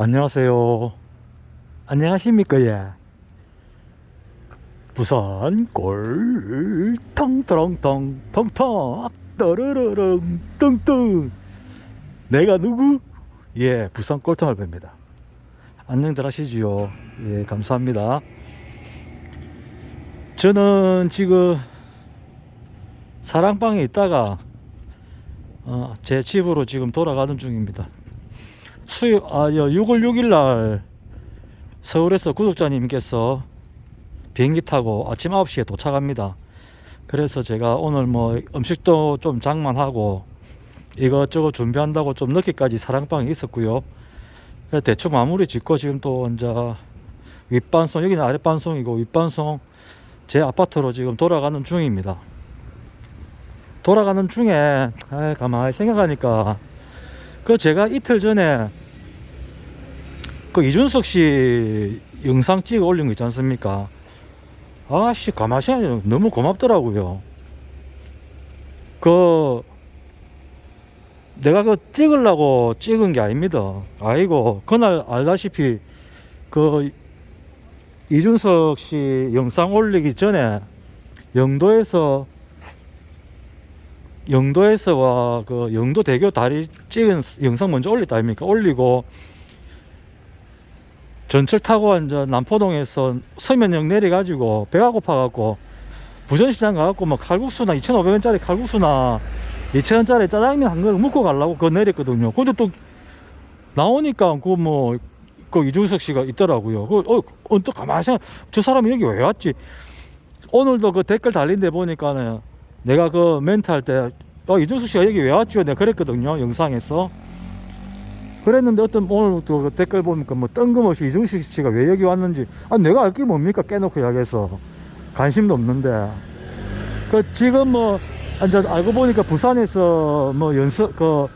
안녕하세요. 안녕하십니까, 예. 부산 꼴, 텅텅텅, 텅텅, 떠르르릉, 뚱뚱. 내가 누구? 예, 부산 꼴통을 뵙니다. 안녕들 하시지요. 예, 감사합니다. 저는 지금 사랑방에 있다가 어, 제 집으로 지금 돌아가는 중입니다. 수요, 아, 6월 6일 날 서울에서 구독자님께서 비행기 타고 아침 9시에 도착합니다. 그래서 제가 오늘 뭐 음식도 좀 장만하고 이것저것 준비한다고 좀 늦게까지 사랑방에 있었고요. 대충 마무리 짓고 지금 또 이제 윗반송, 여기는 아랫반송이고 윗반송 제 아파트로 지금 돌아가는 중입니다. 돌아가는 중에 아, 가만히 생각하니까 그 제가 이틀 전에 그 이준석 씨 영상 찍어 올린 거 있지 않습니까? 아씨 생각하니까 너무 고맙더라고요. 그 내가 그 찍으려고 찍은 게 아닙니다. 아이고 그날 알다시피 그 이준석 씨 영상 올리기 전에 영도에서 영도에서 와 그 영도 대교 다리 찍은 영상 먼저 올렸다 아닙니까? 올리고 전철 타고 이제 남포동에서 서면역 내려가지고 배가 고파갖고 부전시장 가갖고 뭐 칼국수나 2,500원짜리 칼국수나 2,000원짜리 짜장면 한거 먹고 가려고 그거 내렸거든요. 근데 또 나오니까 그 뭐 그 이준석 씨가 있더라고요. 그 어, 어, 또 가만히 생각, 저 사람이 여기 왜 왔지? 오늘도 그 댓글 달린 데 보니까는 내가 그 멘트 할 때, 어, 이준석 씨가 여기 왜 왔죠? 내가 그랬거든요. 영상에서. 그랬는데 어떤 오늘 또그 댓글 보니까 뭐 뜬금없이 이준석 씨가 왜 여기 왔는지, 아, 내가 알게 뭡니까? 깨놓고 이야기해서. 관심도 없는데. 그 지금 뭐, 이제 알고 보니까 부산에서 뭐 연습, 그,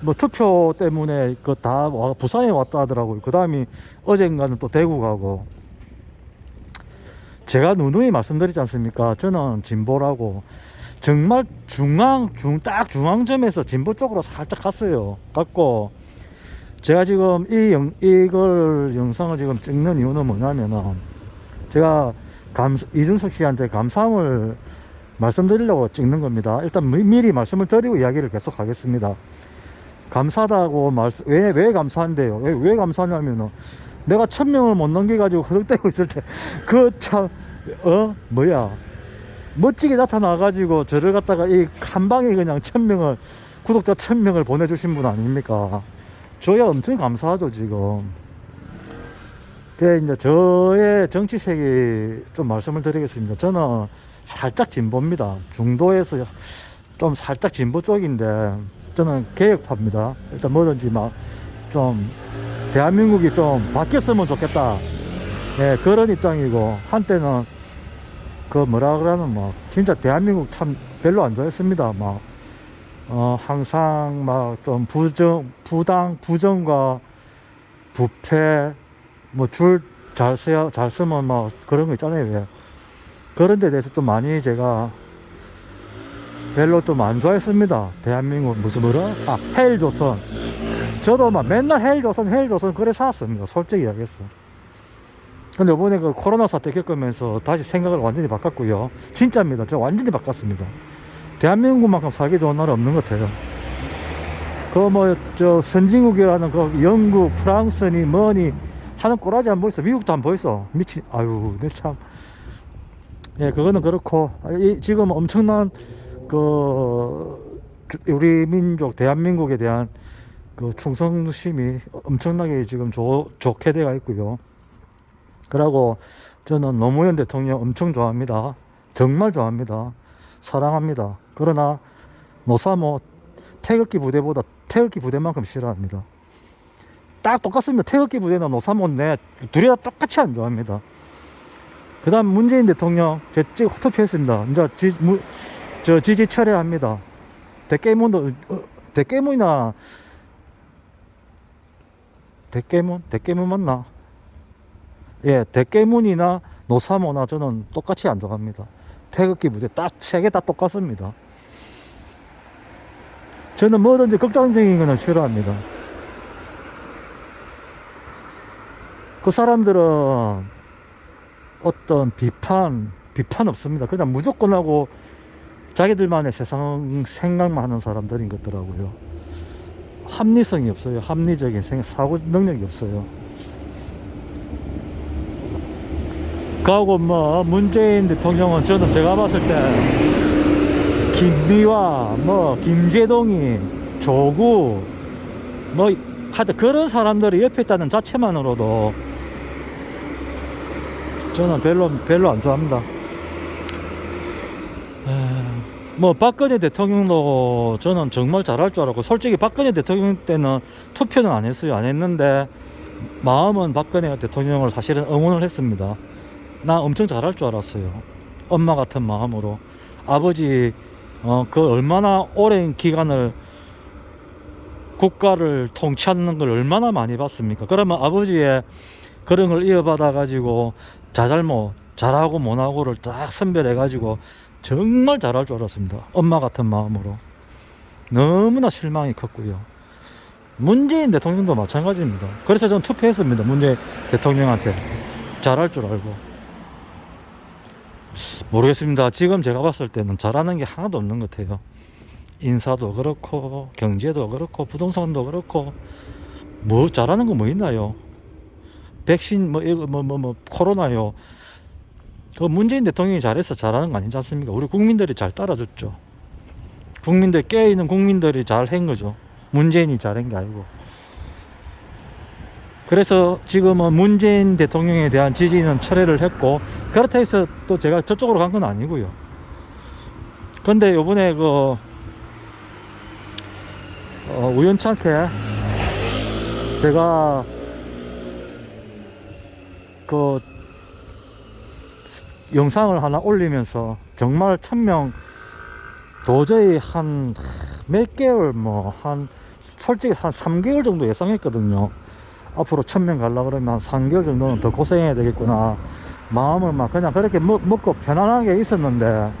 뭐 투표 때문에 그 다 부산에 왔다 하더라고요. 그 다음이 어젠가는 또 대구 가고. 제가 누누이 말씀드리지 않습니까? 저는 진보라고 정말 중앙 중 딱 중앙점에서 진보 쪽으로 살짝 갔어요. 갔고 제가 지금 이 영, 이걸 영상을 지금 찍는 이유는 뭐냐면은 제가 감 이준석 씨한테 감사함을 말씀드리려고 찍는 겁니다. 일단 미, 미리 말씀을 드리고 이야기를 계속 하겠습니다. 감사하다고 말씀 왜 왜 감사한데요? 왜, 왜 감사하냐면은 내가 천 명을 못 넘겨가지고 허덕대고 있을 때 그 참 어 뭐야 멋지게 나타나가지고 저를 갖다가 이 한 방에 그냥 천 명을 구독자 천 명을 보내주신 분 아닙니까? 저야 엄청 감사하죠 지금. 그 이제 저의 정치색이 좀 말씀을 드리겠습니다. 저는 살짝 진보입니다. 중도에서 좀 살짝 진보 쪽인데 저는 개혁파입니다. 일단 뭐든지 막 좀 대한민국이 좀 바뀌었으면 좋겠다. 예, 그런 입장이고 한때는 그 뭐라 그러는 뭐 진짜 대한민국 참 별로 안 좋아했습니다. 막 어, 항상 막 좀 부정 부당 부정과 부패 뭐 줄 잘 써야 잘 쓰면 막 그런 거 있잖아요. 왜 그런 데 대해서 좀 많이 제가 별로 좀 안 좋아했습니다. 대한민국 무슨 뭐라? 아, 헬조선. 저도 막 맨날 헬조선, 헬조선 그래 살았습니다. 솔직히 이야기했어. 근데 이번에 그 코로나 사태 겪으면서 다시 생각을 완전히 바꿨고요. 진짜입니다. 저 완전히 바꿨습니다. 대한민국만큼 살기 좋은 나라 없는 것 같아요. 그 뭐 저 선진국이라는 그 영국, 프랑스니 뭐니 하는 꼬라지 안 보였어. 미국도 안 보였어. 미친. 아유, 내 참. 예, 그거는 그렇고 아, 이, 지금 엄청난 그 주- 우리 민족 대한민국에 대한 그 충성심이 엄청나게 지금 좋, 좋게 되어 있고요. 그러고 저는 노무현 대통령 엄청 좋아합니다. 정말 좋아합니다. 사랑합니다. 그러나 노사모 태극기 부대보다 태극기 부대만큼 싫어합니다. 딱 똑같습니다. 태극기 부대나 노사모인데 둘이 다 똑같이 안 좋아합니다. 그 다음 문재인 대통령 제 찍 투표했습니다. 이제 지, 무, 저 지지 철회합니다. 대깨문도 어, 대깨문이나 대깨문 대깨문 맞나? 예, 대깨문이나 노사모나 저는 똑같이 안 좋아합니다. 태극기 부대 딱 세 개 다 똑같습니다. 저는 뭐든지 극단적인 거는 싫어합니다. 그 사람들은 어떤 비판, 비판 없습니다. 그냥 무조건 하고 자기들만의 세상 생각만 하는 사람들인 것더라고요. 합리성이 없어요. 합리적인 생, 사고 능력이 없어요. 그하고 뭐 문재인 대통령은 저는 제가 봤을 때 김미화, 뭐 김재동이, 조국, 뭐 하여튼 그런 사람들이 옆에 있다는 자체만으로도 저는 별로 별로 안 좋아합니다. 에, 뭐 박근혜 대통령도 저는 정말 잘할 줄 알았고 솔직히 박근혜 대통령 때는 투표는 안 했어요. 안 했는데 마음은 박근혜 대통령을 사실은 응원을 했습니다. 나 엄청 잘할 줄 알았어요. 엄마 같은 마음으로. 아버지 어, 그 얼마나 오랜 기간을 국가를 통치하는 걸 얼마나 많이 봤습니까? 그러면 아버지의 그런 걸 이어받아 가지고 자잘못 잘하고 못하고를 딱 선별해 가지고 정말 잘할 줄 알았습니다. 엄마 같은 마음으로. 너무나 실망이 컸고요. 문재인 대통령도 마찬가지입니다. 그래서 저는 투표했습니다. 문재인 대통령한테. 잘할 줄 알고. 모르겠습니다. 지금 제가 봤을 때는 잘하는 게 하나도 없는 것 같아요. 인사도 그렇고, 경제도 그렇고, 부동산도 그렇고, 뭐 잘하는 거 뭐 있나요? 백신, 뭐, 이거, 뭐, 뭐, 뭐, 코로나요. 그 문재인 대통령이 잘해서 잘하는 거 아니지 않습니까? 우리 국민들이 잘 따라줬죠. 국민들 깨있는 국민들이 잘 한 거죠. 문재인이 잘한 게 아니고. 그래서 지금은 문재인 대통령에 대한 지지는 철회를 했고 그렇다 해서 또 제가 저쪽으로 간 건 아니고요. 근데 요번에 그 어, 우연찮게 제가 그 영상을 하나 올리면서 정말 천명 도저히 한 몇 개월 뭐 한 솔직히 한 3개월 정도 예상했거든요. 앞으로 천명 가려 그러면 한 3개월 정도는 더 고생해야 되겠구나. 마음을 막 그냥 그렇게 먹, 먹고 편안하게 있었는데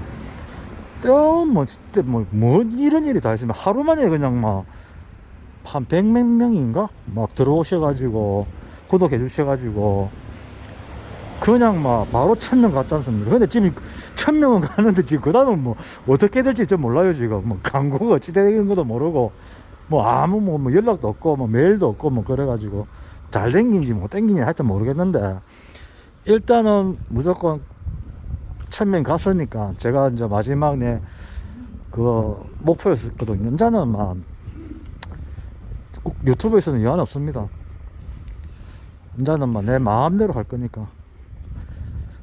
또뭐 진짜 뭐, 뭐 이런 일이 다 있으면 하루 만에 그냥 막 한 백몇 명인가 막 들어오셔가지고 구독해 주셔가지고 그냥 막 바로 천 명 갔지 않습니까? 근데 지금 천 명은 갔는데 지금 그 다음은 뭐 어떻게 될지 좀 몰라요 지금 뭐 광고가 어찌 되는 것도 모르고 뭐 아무 뭐, 뭐 연락도 없고 뭐 메일도 없고 뭐 그래가지고 잘 댕긴지 못 댕긴지 하여튼 모르겠는데 일단은 무조건 천 명 갔으니까 제가 이제 마지막 내그 목표였었거든요. 이제는 막 유튜브에서는 여한 없습니다. 이제는 막 내 마음대로 할 거니까.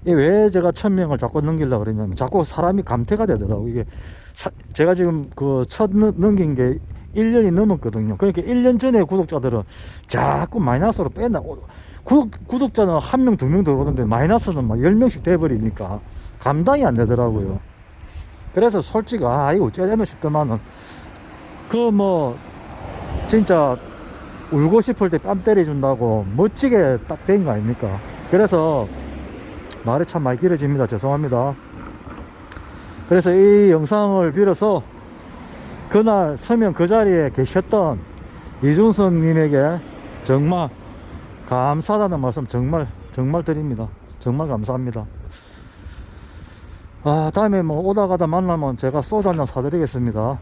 왜 제가 천 명을 자꾸 넘기려고 그랬냐면 자꾸 사람이 감퇴가 되더라고. 이게 사- 제가 지금 그 첫 넘긴 게 1년이 넘었거든요. 그러니까 1년 전에 구독자들은 자꾸 마이너스로 뺀다. 어, 구독, 구독자는 한 명 두 명 들어오는데 마이너스는 막 10명씩 돼버리니까 감당이 안 되더라고요. 그래서 솔직히 아 이거 어찌해야 되나 싶더만은 그 뭐 진짜 울고 싶을 때 뺨 때려준다고 멋지게 딱 된 거 아닙니까? 그래서 말이 참 많이 길어집니다. 죄송합니다. 그래서 이 영상을 빌어서 그날 서면 그 자리에 계셨던 이준석 님에게 정말 감사하다는 말씀 정말 정말 드립니다. 정말 감사합니다. 아, 다음에 뭐 오다 가다 만나면 제가 소주 한잔 사드리겠습니다.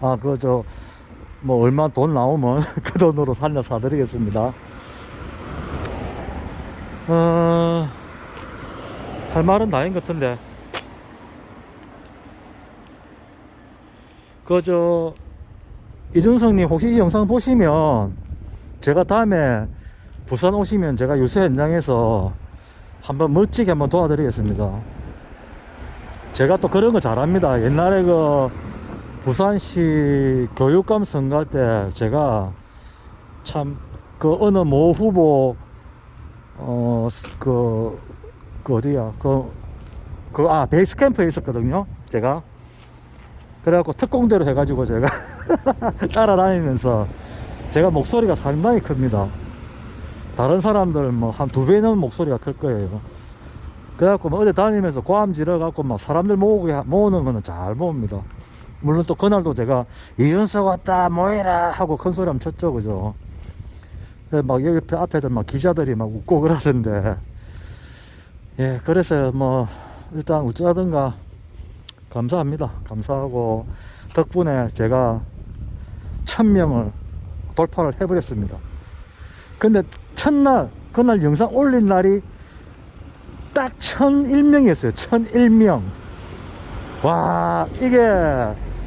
아, 그 저 뭐 얼마 돈 나오면 그 돈으로 한잔 사드리겠습니다. 어... 할 말은 다인 것 같은데. 그저 이준성님 혹시 이 영상 보시면 제가 다음에 부산 오시면 제가 유세 현장에서 한번 멋지게 한번 도와드리겠습니다. 제가 또 그런 거 잘합니다. 옛날에 그 부산시 교육감 선거할 때 제가 참 그 어느 모 후보 어그 그 어디야? 그 그 아 베이스 캠프에 있었거든요 제가. 그래갖고 특공대로 해가지고 제가 따라다니면서 제가 목소리가 상당히 큽니다. 다른 사람들 뭐 한 두 배는 목소리가 클 거예요. 그래갖고 뭐 어디 다니면서 고함 지르갖고 막 사람들 모으게 하- 모으는 거는 잘 모읍니다. 물론 또 그날도 제가 이준석 왔다 모이라 하고 큰 소리 한번 쳤죠 그죠? 막 여기 앞에- 앞에도 막 기자들이 막 웃고 그러던데 예 그래서 뭐 일단 어쩌든가 감사합니다. 감사하고 덕분에 제가 천명을 돌파를 해버렸습니다. 근데 첫날 그날 영상 올린 날이 딱 1001명이었어요. 1001명. 와 이게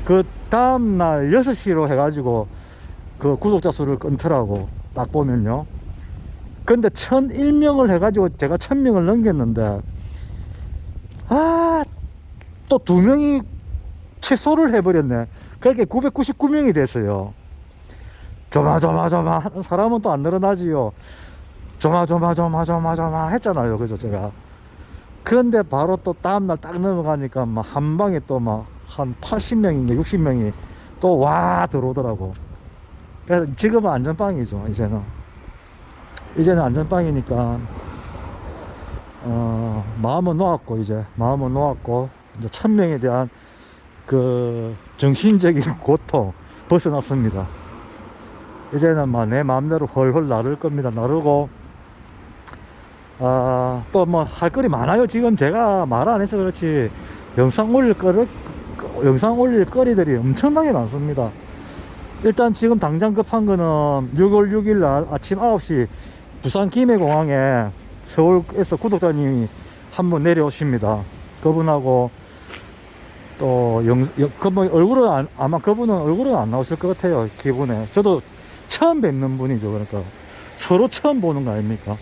그 다음날 6시로 해가지고 그 구독자 수를 끊더라고 딱 보면요 근데 1001명을 해가지고 제가 1000명을 넘겼는데 아 또 두 명이 취소를 해버렸네. 그렇게 999명이 됐어요. 조마조마조마 사람은 또 안 늘어나지요. 조마조마조마조마조마 했잖아요. 그죠 제가. 그런데 바로 또 다음날 딱 넘어가니까 막 한 방에 또 막 한 80명인가 60명이 또 와 들어오더라고. 그래서 지금은 안전빵이죠 이제는 이제는 안전빵이니까 어 마음은 놓았고 이제 마음은 놓았고 이제 천명에 대한 그 정신적인 고통 벗어났습니다 이제는 막 내 마음대로 헐헐 나를 겁니다 나르고 아, 또 뭐 할 거리 많아요. 지금 제가 말 안 해서 그렇지 영상 올릴 거를 영상 올릴 거리들이 엄청나게 많습니다. 일단 지금 당장 급한 거는 6월 6일 날 아침 9시 부산 김해공항에 서울에서 구독자님이 한 분 내려오십니다. 그분하고 또 영, 영 그분 얼굴은 안, 아마 그분은 얼굴은 안 나오실 것 같아요. 기분에. 저도 처음 뵙는 분이죠. 그러니까 서로 처음 보는 거 아닙니까?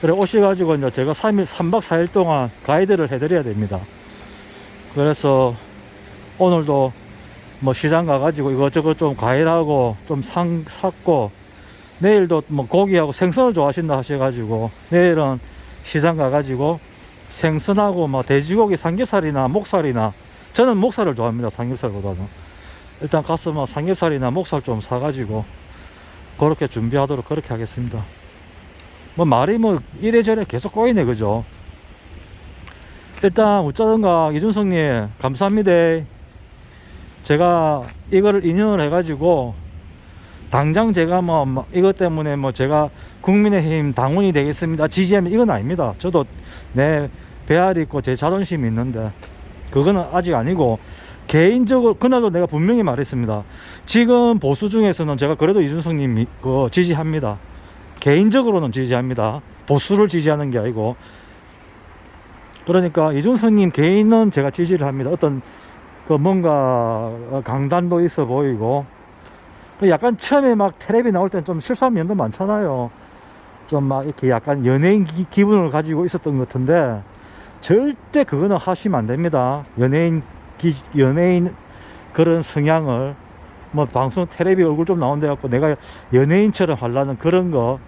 그래 오셔가지고 이제 제가 3일 3박 4일 동안 가이드를 해드려야 됩니다. 그래서 오늘도 뭐 시장 가가지고 이것저것 좀 과일하고 좀 상, 샀고 내일도 뭐 고기하고 생선을 좋아하신다 하셔가지고 내일은 시장 가가지고 생선하고 뭐 돼지고기 삼겹살이나 목살이나 저는 목살을 좋아합니다 삼겹살보다는. 일단 가서 뭐 삼겹살이나 목살 좀 사가지고 그렇게 준비하도록 그렇게 하겠습니다. 뭐 말이 뭐 이래저래 계속 꼬이네 그죠? 일단 어쩌든가 이준성님 감사합니다. 제가 이거를 인연을 해가지고 당장 제가 뭐, 뭐 이것 때문에 뭐 제가 국민의힘 당원이 되겠습니다 지지하면 이건 아닙니다 저도 내 배알이 있고 제 자존심이 있는데 그거는 아직 아니고 개인적으로 그날도 내가 분명히 말했습니다 지금 보수 중에서는 제가 그래도 이준성님 그 지지합니다 개인적으로는 지지합니다. 보수를 지지하는 게 아니고. 그러니까 이준수님 개인은 제가 지지를 합니다. 어떤 그 뭔가 강단도 있어 보이고. 약간 처음에 막 텔레비 나올 땐좀 실수한 면도 많잖아요. 좀 막 이렇게 약간 연예인 기, 기분을 가지고 있었던 것 같은데 절대 그거는 하시면 안 됩니다. 연예인 기, 연예인 그런 성향을 뭐 방송 텔레비 얼굴 좀 나온다 갖고 내가 연예인처럼 하려는 그런 거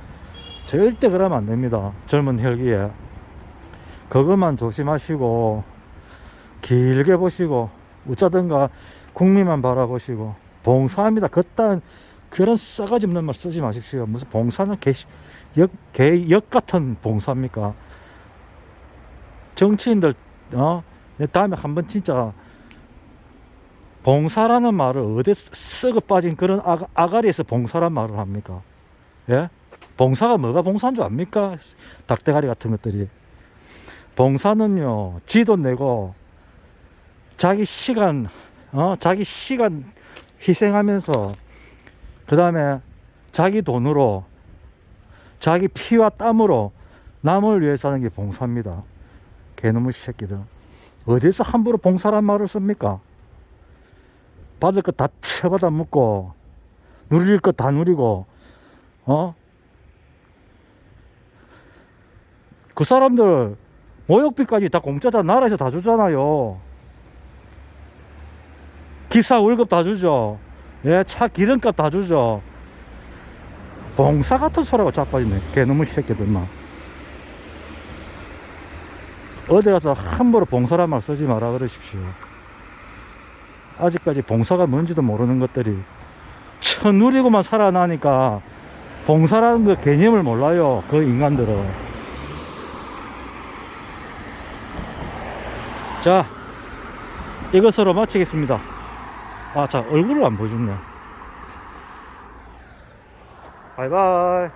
절대 그러면 안 됩니다 젊은 혈기에 그것만 조심하시고 길게 보시고 어쩌든가 국민만 바라보시고 봉사합니다 그딴 그런 싸가지 없는 말 쓰지 마십시오 무슨 봉사는 개, 역, 개, 역 같은 봉사입니까 정치인들 어? 내 다음에 한번 진짜 봉사라는 말을 어디 썩어 빠진 그런 아가, 아가리에서 봉사란 말을 합니까? 예? 봉사가 뭐가 봉사인 줄 압니까? 닭대가리 같은 것들이. 봉사는요, 지도 내고, 자기 시간, 어, 자기 시간 희생하면서, 그 다음에 자기 돈으로, 자기 피와 땀으로 남을 위해서 하는 게 봉사입니다. 개놈의 새끼들. 어디서 함부로 봉사란 말을 씁니까? 받을 것 다 쳐받아 묻고 누릴 것 다 누리고 어? 그 사람들 모욕비까지 다 공짜자 나라에서 다 주잖아요 기사 월급 다 주죠 예, 차 기름값 다 주죠 봉사 같은 소리가 자빠지네 개놈의 새끼들만 어디 가서 함부로 봉사란 말 쓰지 마라 그러십시오 아직까지 봉사가 뭔지도 모르는 것들이 천누리고만 살아나니까 봉사라는 그 개념을 몰라요. 그 인간들은. 자, 이것으로 마치겠습니다. 아, 자, 얼굴을 안 보여줬네. 바이바이.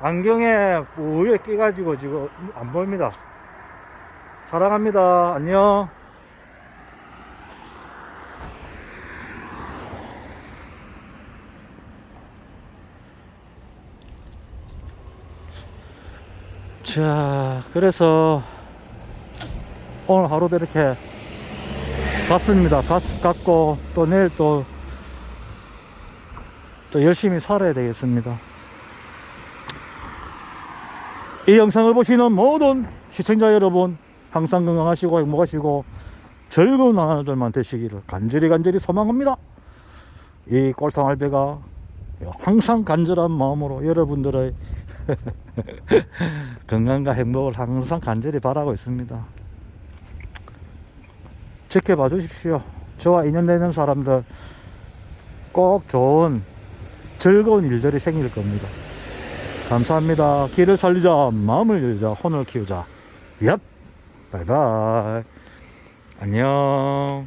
안경에 우에 끼가지고 지금 안 보입니다. 사랑합니다. 안녕. 자, 그래서 오늘 하루도 이렇게 갔습니다. 갔, 갔고 또 내일 또, 또 열심히 살아야 되겠습니다. 이 영상을 보시는 모든 시청자 여러분 항상 건강하시고 행복하시고 즐거운 하루들만 되시기를 간절히 간절히 소망합니다. 이 꼴통 알배가 항상 간절한 마음으로 여러분들의 건강과 행복을 항상 간절히 바라고 있습니다. 지켜봐 주십시오. 저와 인연되는 사람들 꼭 좋은 즐거운 일들이 생길 겁니다. 감사합니다. 길을 살리자, 마음을 열자, 혼을 키우자. 얍! 바이바이. 안녕.